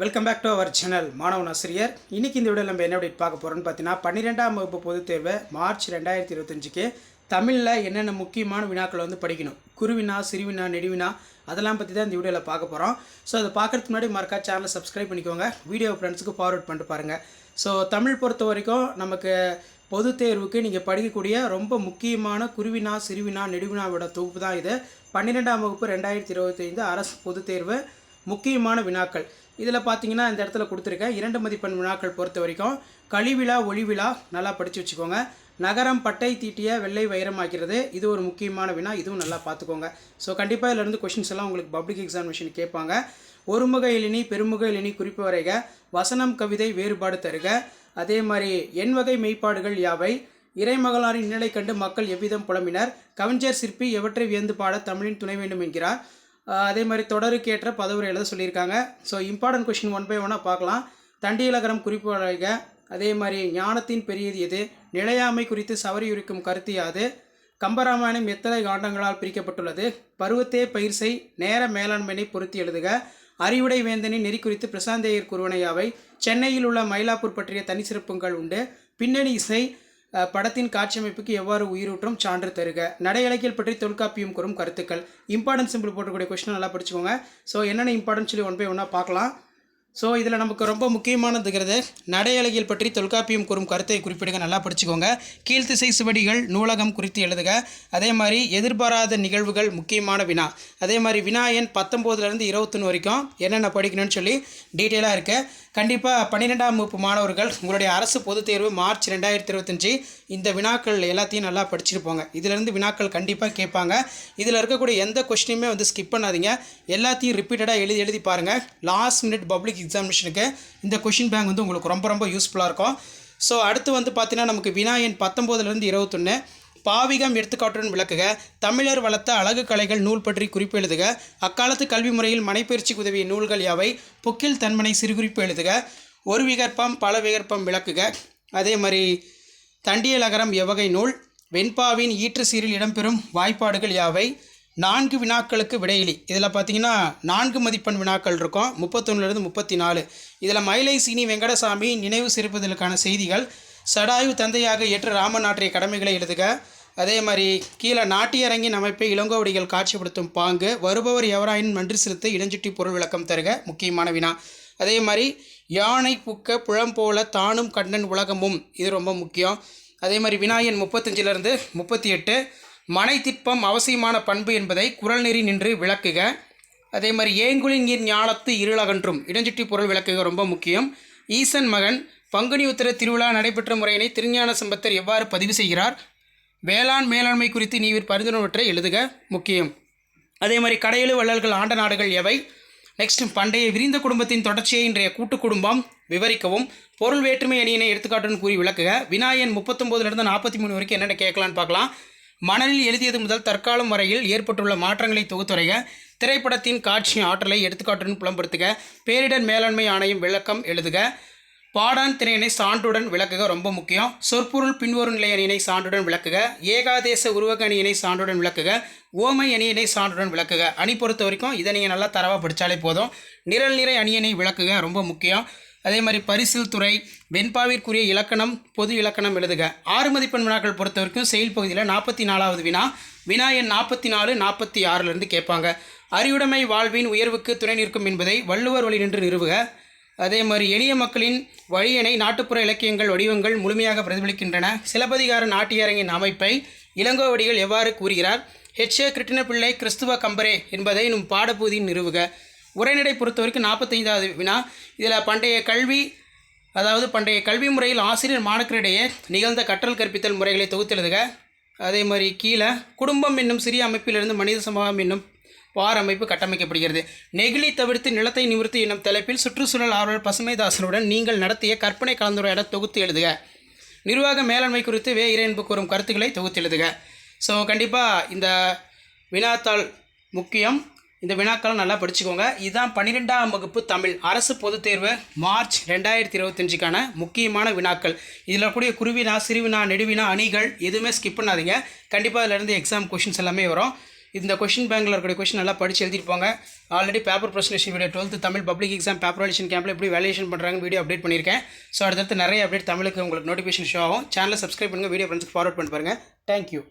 Welcome back to our channel மாணவன் ஆசிரியர் இன்றைக்கி இந்த வீடியோவில் நம்ம என்ன அப்படி பார்க்க போகிறோம்னு பார்த்தீங்கன்னா பன்னிரெண்டாம் வகுப்பு பொதுத் தேர்வு மார்ச் ரெண்டாயிரத்தி இருபத்தஞ்சுக்கு தமிழில் என்னென்ன முக்கியமான வினாக்களை வந்து படிக்கணும்? குருவினா சிறுவினா நெடுவினா அதெல்லாம் பற்றி தான் இந்த வீடியோவில் பார்க்க போகிறோம் ஸோ அதை பார்க்குறதுக்கு முன்னாடி மறக்கா சேனலை சப்ஸ்கிரைப் பண்ணிக்கோங்க. வீடியோ ஃப்ரெண்ட்ஸுக்கு ஃபார்வர்ட் பண்ணிட்டு பாருங்கள் ஸோ தமிழ் பொறுத்த வரைக்கும் நமக்கு பொதுத் தேர்வுக்கு நீங்கள் படிக்கக்கூடிய ரொம்ப முக்கியமான குருவினா சிறுவினா நெடுவினாவோட தொகுப்பு தான் இது. பன்னிரெண்டாம் வகுப்பு ரெண்டாயிரத்தி இருபத்தைந்து அரசு பொதுத் தேர்வு முக்கியமான வினாக்கள். இதில் பார்த்தீங்கன்னா இந்த இடத்துல கொடுத்துருக்கேன் இரண்டு மதிப்பெண் வினாக்கள் பொறுத்த வரைக்கும் கழிவிழா ஒளிவிழா நல்லா படித்து வச்சுக்கோங்க. நகரம் பட்டை தீட்டிய வெள்ளை வைரமாக்கிறது இது ஒரு முக்கியமான வினா. இதுவும் நல்லா பார்த்துக்கோங்க. ஸோ கண்டிப்பாக இதிலிருந்து கொஷின்ஸ் எல்லாம் உங்களுக்கு பப்ளிக் எக்ஸாமினேஷன் கேட்பாங்க. ஒருமுக எழினி பெருமுக இளினி குறிப்பு வரைக. வசனம் கவிதை வேறுபாடு தருக. அதே மாதிரி எண் வகை மெய்ப்பாடுகள் யாவை? இறைமகளாரின் நிலை கண்டு மக்கள் எவ்விதம் புலம்பினர்? கவிஞர் சிற்பி எவற்றை வியந்து பாட தமிழின் துணை வேண்டும் என்கிறார். அதே மாதிரி தொடருக்கு ஏற்ற பதவுரை எழுத சொல்லியிருக்காங்க. So important question one by one பார்க்கலாம். தண்டியலகரம் குறிப்பு அழக. அதே மாதிரி ஞானத்தின் பெரியது எது? நிலையாமை குறித்து சவரியுரிக்கும் கருத்து யாது? கம்பராமாயணம் எத்தனை காண்டங்களால் பிரிக்கப்பட்டுள்ளது? பருவத்தே பயிர் செய் நேர மேலாண்மையினை பொருத்தி எழுதுக. அறிவுடை வேந்தனின் நெறி குறித்து பிரசாந்தேயர் குருவனையாவை சென்னையில் உள்ள மயிலாப்பூர் பற்றிய தனி சிறப்புகள் உண்டு. பின்னணி இசை படத்தின் காட்சியமைப்புக்கு எவ்வாறு உயிரூற்றும் சான்று தருக. நடை இலக்கியல் பற்றி தொல்காப்பியம் கூறும் கருத்துக்கள். இம்பார்ட்டன்ஸ் சிம்பிள் போட்டக்கூடிய கொஸ்டின் நல்லா படிச்சுக்கோங்க. ஸோ என்னென்ன இம்பார்ட்டன்ஸ் சொல்லி ஒன் பை ஒன்றா பார்க்கலாம். ஸோ இதில் நமக்கு ரொம்ப முக்கியமானதுங்கிறது நடையழகியல் பற்றி தொல்காப்பியம் கூறும் கருத்தை குறிப்பிடுங்க நல்லா படிச்சுக்கோங்க. கீழ்த்திசை சுவடிகள் நூலகம் குறித்து எழுதுக. அதே மாதிரி எதிர்பாராத நிகழ்வுகள் முக்கியமான வினா. அதே மாதிரி வினா எண் பத்தொம்போதுலேருந்து இருபத்தொன்று வரைக்கும் என்னென்ன படிக்கணும்னு சொல்லி டீட்டெயிலாக இருக்குது கண்டிப்பாக பன்னிரெண்டாம் வகுப்பு மாணவர்கள் உங்களுடைய அரசு பொதுத் தேர்வு மார்ச் ரெண்டாயிரத்தி இருபத்தஞ்சி இந்த வினாக்கள் எல்லாத்தையும் நல்லா படிச்சிருப்போங்க இதிலேருந்து வினாக்கள் கண்டிப்பாக கேட்பாங்க. இதில் இருக்கக்கூடிய எந்த கொஸ்டினுமே வந்து ஸ்கிப் பண்ணாதீங்க. எல்லாத்தையும் ரிப்பீட்டடாக எழுதி எழுதி பாருங்கள் லாஸ்ட் மினிட் பப்ளிக் எக்ஸாமினேஷனுக்கு இந்த கொஷின் பேங்க் வந்து உங்களுக்கு ரொம்ப ரொம்ப யூஸ்ஃபுல்லாக இருக்கும். ஸோ அடுத்து வந்து பார்த்தீங்கன்னா நமக்கு வினாயன் பத்தொம்போதுலேருந்து இருபத்தொன்று பாவிகம் எடுத்துக்காட்டுடன் விளக்குக தமிழர் வளர்த்த அழகு கலைகள் நூல் பற்றி குறிப்பு எழுதுக அக்காலத்து கல்வி முறையில் மனைப்பயிற்சிக்கு உதவிய நூல்கள் யாவை? பொக்கில் தன்மனை சிறுகுறிப்பு எழுதுக ஒரு விகற்பம் பல விகற்பம் விளக்குக. அதே மாதிரி தண்டியலகரம் எவ்வகை நூல் வெண்பாவின் ஈற்று சீரில் இடம்பெறும் வாய்ப்பாடுகள் யாவை? நான்கு வினாக்களுக்கு விடையிலி. இதில் பார்த்தீங்கன்னா நான்கு மதிப்பெண் வினாக்கள் இருக்கும். முப்பத்தொன்னுலேருந்து முப்பத்தி நாலு இதில் மயிலை சீனி வெங்கடசாமி நினைவு சிறப்புதலுக்கான செய்திகள். சடாயு தந்தையாக ஏற்று ராமன் ஆற்றிய கடமைகளை எழுதுக. அதே மாதிரி கீழே நாட்டியரங்கின் அமைப்பை இளங்கோவடிகள் காட்சிப்படுத்தும் பாங்கு. வருபவர் எவராயின் நன்றி செலுத்த இடஞ்சுட்டி பொருள் விளக்கம் தருக. முக்கியமான வினா. அதே மாதிரி யானை புக்க புழம் போல தானும் கண்ணன் உலகமும். இது ரொம்ப முக்கியம். அதே மாதிரி வினாயன் முப்பத்தஞ்சிலேருந்து முப்பத்தி எட்டு மனை திப்பம் அவசியமான பண்பு என்பதை குரல் நெறி நின்று விளக்குக. அதே மாதிரி ஏங்குலின் நீர் ஞாலத்து இருளகன்றும் இடஞ்சுட்டி பொருள் விளக்குக ரொம்ப முக்கியம். ஈசன் மகன் பங்குனி உத்திர திருவிழா நடைபெற்ற முறையினை திருஞான சம்பத்தர் எவ்வாறு பதிவு செய்கிறார்? வேளாண் மேலாண்மை குறித்து நீவிர் பரிந்துரைவற்றை எழுதுக. முக்கியம். அதே மாதிரி கடையெழு வள்ளல்கள் ஆண்ட நாடுகள் எவை? நெக்ஸ்ட் பண்டைய விரிந்த குடும்பத்தின் தொடர்ச்சியை இன்றைய கூட்டு குடும்பம் விவரிக்கவும். பொருள் வேற்றுமை அணியினை எடுத்துக்காட்டுன்னு கூறி விளக்குக. வினாயன் முப்பத்தொம்போதுலேருந்து நாற்பத்தி மூணு வரைக்கும் என்னென்ன கேட்கலான்னு பார்க்கலாம். மணலில் எழுதியது முதல் தற்காலம் வரையில் ஏற்பட்டுள்ள மாற்றங்களை தொகுத்துரைய திரைப்படத்தின் காட்சி ஆற்றலை எடுத்துக்காட்டுடன் புலம்படுத்துக பேரிடர் மேலாண்மை ஆணையம் விளக்கம் எழுதுக. பாடான் திரையினை சான்றுடன் விளக்குக ரொம்ப முக்கியம். சொற்பொருள் பின்வரும் நிலை அணியினை சான்றுடன் விளக்குக. ஏகாதேச உருவக அணியினை சான்றுடன் விளக்குக. ஓமை அணியினை சான்றுடன் விளக்குக. அணி பொறுத்த வரைக்கும் இதை நீங்கள் நல்லா தரவாக படித்தாலே போதும். நிரல் நிறை அணியினை விளக்குக ரொம்ப முக்கியம். அதே மாதிரி பரிசில் துறை வெண்பாவிற்குரிய இலக்கணம் பொது இலக்கணம் எழுதுக. ஆறு மதிப்பெண் வினாக்கள் பொறுத்த வரைக்கும் செயல் பகுதியில் நாற்பத்தி நாலாவது வினா. வினா எண் நாற்பத்தி நாலு நாற்பத்தி ஆறிலிருந்து கேட்பாங்க. அறிவுடைமை வாழ்வின் உயர்வுக்கு துணை நிற்கும் என்பதை வள்ளுவர் வழி நின்று நிறுவுக. அதே மாதிரி எளிய மக்களின் வழியனை நாட்டுப்புற இலக்கியங்கள் வடிவங்கள் முழுமையாக பிரதிபலிக்கின்றன. சிலப்பதிகார நாட்டியரங்கின் அமைப்பை இளங்கோவடிகள் எவ்வாறு கூறுகிறார்? H A. கிறிஸ்துவ கம்பரே என்பதை நம் பாடப்பகுதியின் நிறுவுக. உரைநடை பொறுத்த வரைக்கும் நாற்பத்தைந்தாவது வினா. இதில் பண்டைய கல்வி அதாவது பண்டைய கல்வி முறையில் ஆசிரியர் மாணக்கரிடையே நிகழ்ந்த கற்றல் கற்பித்தல் முறைகளை தொகுத்தெழுதுக. அதே மாதிரி கீழே குடும்பம் என்னும் சிறிய அமைப்பிலிருந்து மனித சமூகம் என்னும் பார் அமைப்பு கட்டமைக்கப்படுகிறது. நெகிழி தவிர்த்து நிலத்தை நிவர்த்தி என்னும் தலைப்பில் சுற்றுச்சூழல் ஆர்வலர் பசுமைதாசனுடன் நீங்கள் நடத்திய கற்பனை கலந்துரையாட தொகுத்து எழுதுக. நிர்வாக மேலாண்மை குறித்து வே. இறையன்பு கூறும் கருத்துக்களை தொகுத்து எழுதுக. ஸோ கண்டிப்பாக இந்த வினாத்தாள் முக்கியம். இந்த வினாக்களும் நல்லா படிச்சுக்கோங்க. இதுதான் பன்னிரெண்டாம் வகுப்பு தமிழ். அரசு பொதுத் தேர்வு மார்ச் ரெண்டாயிரத்தி இருபத்தஞ்சுக்கான முக்கியமான வினாக்கள். இதில் கூடிய குருவினா சிறுவினா நெடுவினா அணிகள் எதுவுமே ஸ்கிப் பண்ணாதீங்க. கண்டிப்பாக இதிலிருந்து எக்ஸாம் கொஷின்ஸ் எல்லாமே வரும். இந்த கொஷின் பேங்கில் இருக்கக்கூடிய கொஷின் நல்லா படித்து எழுதிட்டு போங்க. Already paper presentation video twelfth Tamil public exam paper valuation கேம்பில் எப்படி வேலேஷன் பண்ணுறாங்க வீடியோ அப்டேட் பண்ணியிருக்கேன். ஸோ அடுத்தடுத்து நிறைய அப்டேட் தமிழுக்கு உங்களுக்கு நோட்டிஃபிகேஷன் ஷோ ஆகும். சேனலை சப்ஸ்கிரைப் பண்ணுங்கள் வீடியோ ஃப்ரெண்ட்ஸ்க்கு ஃபார்வர்ட் பண்ணி பாருங்கள் தேங்க்யூ